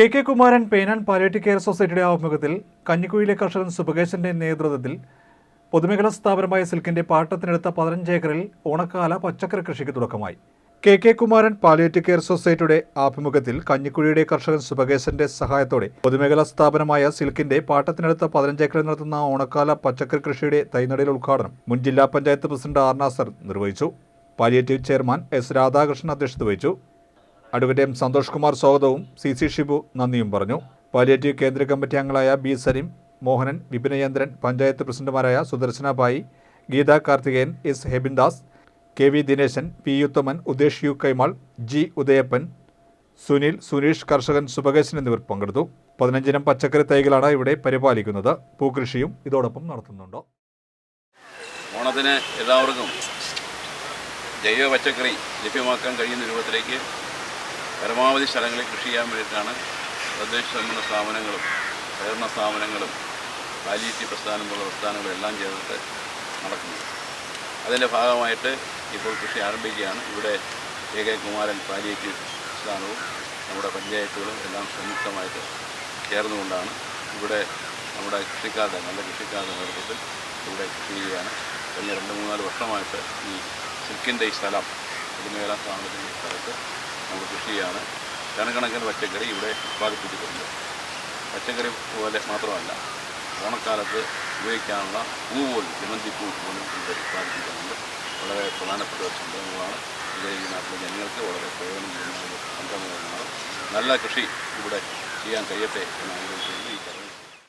K K Kumaran Penan palliative care സൊസൈറ്റിയുടെ ആഭിമുഖ്യത്തിൽ കഞ്ഞിക്കുഴിയിലെ കർഷകൻ സുഭകേശന്റെ നേതൃത്വത്തിൽ പൊതുമേഖലാ സ്ഥാപനമായ സിൽക്കിന്റെ പാട്ടത്തിനെടുത്ത പതിനഞ്ച് ഏക്കറിൽ ഓണക്കാല പച്ചക്കറി കൃഷിക്ക് തുടക്കമായി. K K Kumaran palliative care സൊസൈറ്റിയുടെ ആഭിമുഖ്യത്തിൽ കഞ്ഞിക്കുഴിയുടെ കർഷകൻ സുഭകേശന്റെ സഹായത്തോടെ പൊതുമേഖലാ സ്ഥാപനമായ സിൽക്കിന്റെ പാട്ടത്തിനെടുത്ത പതിനഞ്ച് ഏക്കറിൽ നടത്തുന്ന ഓണക്കാല പച്ചക്കറി കൃഷിയുടെ തൈനടയിൽ ഉദ്ഘാടനം മുൻ ജില്ലാ പഞ്ചായത്ത് പ്രസിഡന്റ് ആർ നാസർ നിർവഹിച്ചു. പാലിയേറ്റീവ് ചെയർമാൻ എസ് രാധാകൃഷ്ണൻ അധ്യക്ഷത വഹിച്ചു. അഡ്വക്കേറ്റ് എം സന്തോഷ് കുമാർ സ്വാഗതവും സി സി ഷിബു നന്ദിയും പറഞ്ഞു. പാലിയേറ്റീവ് കേന്ദ്ര കമ്മിറ്റി അംഗങ്ങളായ ബി സലീം മോഹനൻ വിപിനയേന്ദ്രൻ പഞ്ചായത്ത് പ്രസിഡന്റുമാരായ Sudarsana Bai Geetha Karthikeyan S Hebindas K V Dineshan P Uthaman Udesh U Kaimal G Udayappan Sunil Suneesh കർഷകൻ സുഭകേശൻ എന്നിവർ പങ്കെടുത്തു. പതിനഞ്ചിനം പച്ചക്കറി തൈകളാണ് ഇവിടെ പരിപാലിക്കുന്നത്. പൂക്കൃഷിയും ഇതോടൊപ്പം നടത്തുന്നുണ്ട്. ഓണത്തിന് എല്ലാവർക്കും ജൈവ പച്ചക്കറി ലഭ്യമാക്കാൻ കഴിയുന്ന രൂപത്തിലേക്ക് പരമാവധി സ്ഥലങ്ങളിൽ കൃഷി ചെയ്യാൻ വേണ്ടിയിട്ടാണ് തദ്ദേശ സ്വയംഭരണ സ്ഥാപനങ്ങളും സഹകരണ സ്ഥാപനങ്ങളും പാലിറ്റി പ്രസ്ഥാനം പോലുള്ള പ്രസ്ഥാനങ്ങളും എല്ലാം ചേർത്ത് നടക്കുന്നത്. അതിന്റെ ഭാഗമായിട്ട് ഇപ്പോൾ കൃഷി ആരംഭിക്കുകയാണ്. ഇവിടെ എ കെ കുമാരൻ പാലിയേറ്റീവ് സ്ഥാനവും നമ്മുടെ പഞ്ചായത്തുകളും എല്ലാം സംയുക്തമായിട്ട് ചേർന്നുകൊണ്ടാണ് ഇവിടെ നമ്മുടെ കൃഷിക്കാരുടെ നല്ല കൃഷിക്കാരുടെ നേതൃത്വത്തിൽ ഇവിടെ കൃഷി ചെയ്യുകയാണ്. കഴിഞ്ഞ രണ്ട് മൂന്നാൽ വർഷമായിട്ട് ഈ സിൽക്കിന്റെ ഈ സ്ഥലം പൊതുമേഖലാ സ്ഥാപനത്തിന്റെ സ്ഥലത്ത് നമ്മൾ കൃഷി ചെയ്യാണ് കണക്കണക്കിന് പച്ചക്കറി ഇവിടെ ഉത്പാദിപ്പിച്ചിട്ടുണ്ട്. പച്ചക്കറി പോലെ മാത്രമല്ല ഓണക്കാലത്ത് ഉപയോഗിക്കാനുള്ള പൂ പോലും ജമന്തി പൂ പോലും ഇവിടെ ഉത്പാദിപ്പിക്കുന്നുണ്ട്. വളരെ പ്രധാനപ്പെട്ട ഒരു സംരംഭമാണ്. ഈ നാട്ടിലെ ജനങ്ങൾക്ക് വളരെ പ്രയോജനം ചെയ്യുന്ന ഒരു സംരംഭമാണ്. നല്ല കൃഷി ഇവിടെ ചെയ്യാൻ കഴിയട്ടെ എന്ന് ആഗ്രഹിക്കുന്നു ഈ